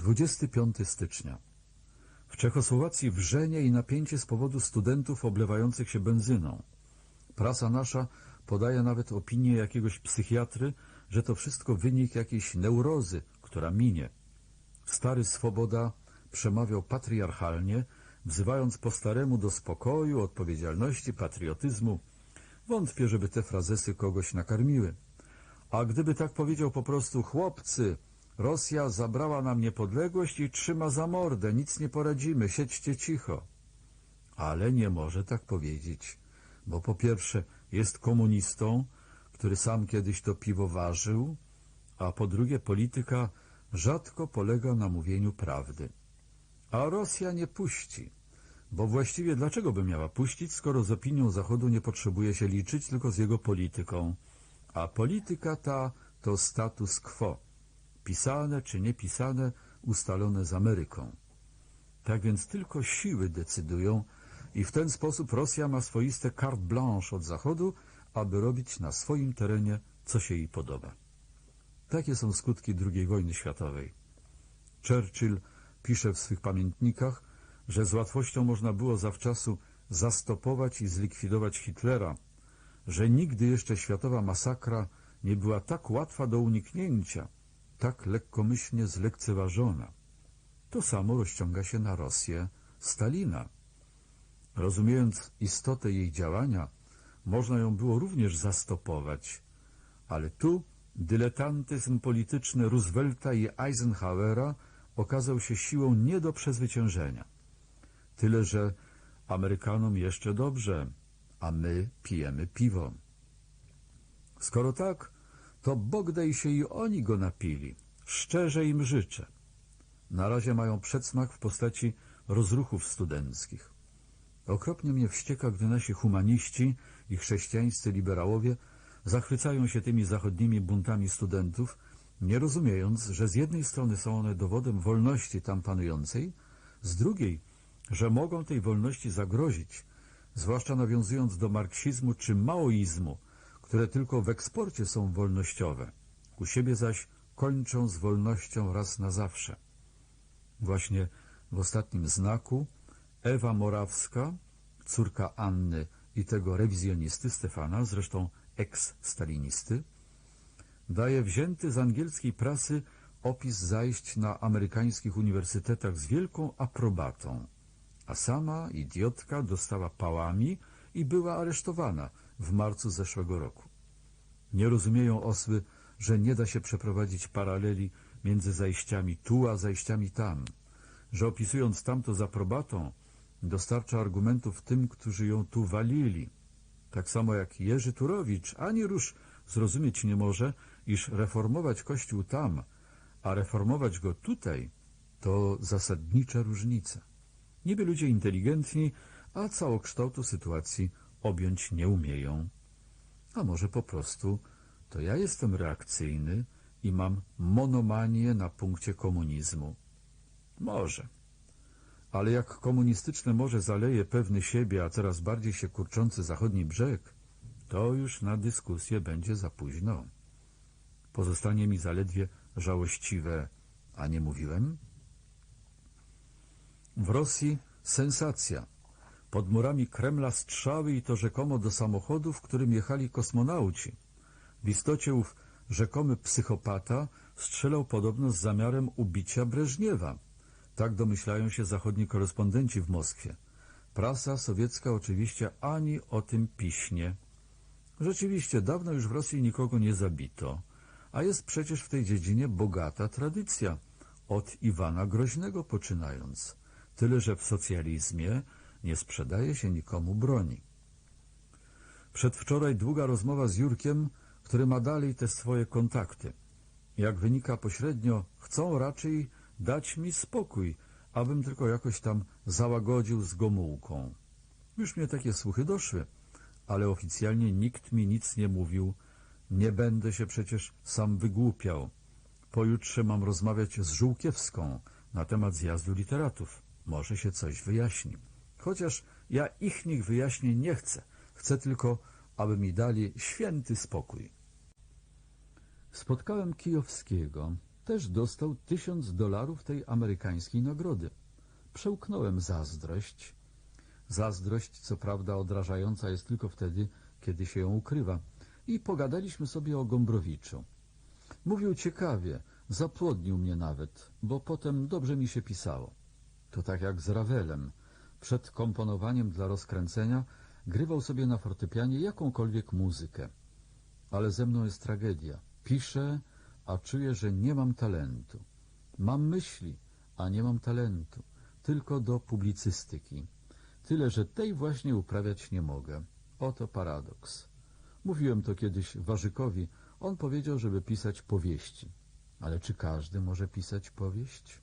25 stycznia. W Czechosłowacji wrzenie i napięcie z powodu studentów oblewających się benzyną. Prasa nasza podaje nawet opinię jakiegoś psychiatry, że to wszystko wynik jakiejś neurozy, która minie. Stary Swoboda przemawiał patriarchalnie, wzywając po staremu do spokoju, odpowiedzialności, patriotyzmu. Wątpię, żeby te frazesy kogoś nakarmiły. A gdyby tak powiedział po prostu chłopcy, Rosja zabrała nam niepodległość i trzyma za mordę, nic nie poradzimy, siedźcie cicho. Ale nie może tak powiedzieć, bo po pierwsze jest komunistą, który sam kiedyś to piwo ważył, a po drugie polityka rzadko polega na mówieniu prawdy. A Rosja nie puści, bo właściwie dlaczego by miała puścić, skoro z opinią Zachodu nie potrzebuje się liczyć, tylko z jego polityką. A polityka ta to status quo, pisane czy niepisane, ustalone z Ameryką. Tak więc tylko siły decydują i w ten sposób Rosja ma swoiste carte blanche od Zachodu, aby robić na swoim terenie, co się jej podoba. Takie są skutki II wojny światowej. Churchill pisze w swych pamiętnikach, że z łatwością można było zawczasu zastopować i zlikwidować Hitlera, że nigdy jeszcze światowa masakra nie była tak łatwa do uniknięcia, tak lekkomyślnie zlekceważona. To samo rozciąga się na Rosję Stalina. Rozumiejąc istotę jej działania, można ją było również zastopować, ale tu dyletantyzm polityczny Roosevelta i Eisenhowera okazał się siłą nie do przezwyciężenia. Tyle, że Amerykanom jeszcze dobrze, a my pijemy piwo. Skoro tak, to Bogdaj się i oni go napili. Szczerze im życzę. Na razie mają przedsmak w postaci rozruchów studenckich. Okropnie mnie wścieka, gdy nasi humaniści i chrześcijańscy liberałowie zachwycają się tymi zachodnimi buntami studentów, nie rozumiejąc, że z jednej strony są one dowodem wolności tam panującej, z drugiej, że mogą tej wolności zagrozić, zwłaszcza nawiązując do marksizmu czy maoizmu, które tylko w eksporcie są wolnościowe, u siebie zaś kończą z wolnością raz na zawsze. Właśnie w ostatnim znaku Ewa Morawska, córka Anny i tego rewizjonisty Stefana, zresztą eks-stalinisty, daje wzięty z angielskiej prasy opis zajść na amerykańskich uniwersytetach z wielką aprobatą, a sama idiotka dostała pałami i była aresztowana w marcu zeszłego roku. Nie rozumieją osły, że nie da się przeprowadzić paraleli między zajściami tu a zajściami tam, że opisując tamto z aprobatą, dostarcza argumentów tym, którzy ją tu walili. Tak samo jak Jerzy Turowicz ani rusz zrozumieć nie może, iż reformować Kościół tam, a reformować go tutaj, to zasadnicza różnica. Niby ludzie inteligentni, a całokształtu sytuacji objąć nie umieją. A może po prostu to ja jestem reakcyjny i mam monomanię na punkcie komunizmu. Może. Ale jak komunistyczne morze zaleje pewny siebie, a coraz bardziej się kurczący zachodni brzeg, to już na dyskusję będzie za późno. Pozostanie mi zaledwie żałościwe, a nie mówiłem? W Rosji sensacja. Pod murami Kremla strzały i to rzekomo do samochodu, w którym jechali kosmonauci. W istocie ów rzekomy psychopata strzelał podobno z zamiarem ubicia Breżniewa. Tak domyślają się zachodni korespondenci w Moskwie. Prasa sowiecka oczywiście ani o tym piśnie. Rzeczywiście, dawno już w Rosji nikogo nie zabito, a jest przecież w tej dziedzinie bogata tradycja, od Iwana Groźnego poczynając. Tyle, że w socjalizmie nie sprzedaje się nikomu broni. Przedwczoraj długa rozmowa z Jurkiem, który ma dalej te swoje kontakty. Jak wynika pośrednio, chcą raczej dać mi spokój, abym tylko jakoś tam załagodził z Gomułką. Już mnie takie słuchy doszły, ale oficjalnie nikt mi nic nie mówił. Nie będę się przecież sam wygłupiał. Pojutrze mam rozmawiać z Żółkiewską na temat zjazdu literatów. Może się coś wyjaśni. Chociaż ja ich nich wyjaśnień nie chcę. Chcę tylko, aby mi dali święty spokój. Spotkałem Kijowskiego. też dostał tysiąc dolarów tej amerykańskiej nagrody. Przełknąłem zazdrość. Zazdrość, co prawda, odrażająca jest tylko wtedy, kiedy się ją ukrywa. I pogadaliśmy sobie o Gombrowiczu. Mówił ciekawie, zapłodnił mnie nawet, bo potem dobrze mi się pisało. To tak jak z Ravelem. Przed komponowaniem dla rozkręcenia grywał sobie na fortepianie jakąkolwiek muzykę. Ale ze mną jest tragedia. Piszę, a czuję, że nie mam talentu. Mam myśli, a nie mam talentu. Tylko do publicystyki. Tyle, że tej właśnie uprawiać nie mogę. Oto paradoks. Mówiłem to kiedyś Warzykowi. On powiedział, żeby pisać powieści. Ale czy każdy może pisać powieść?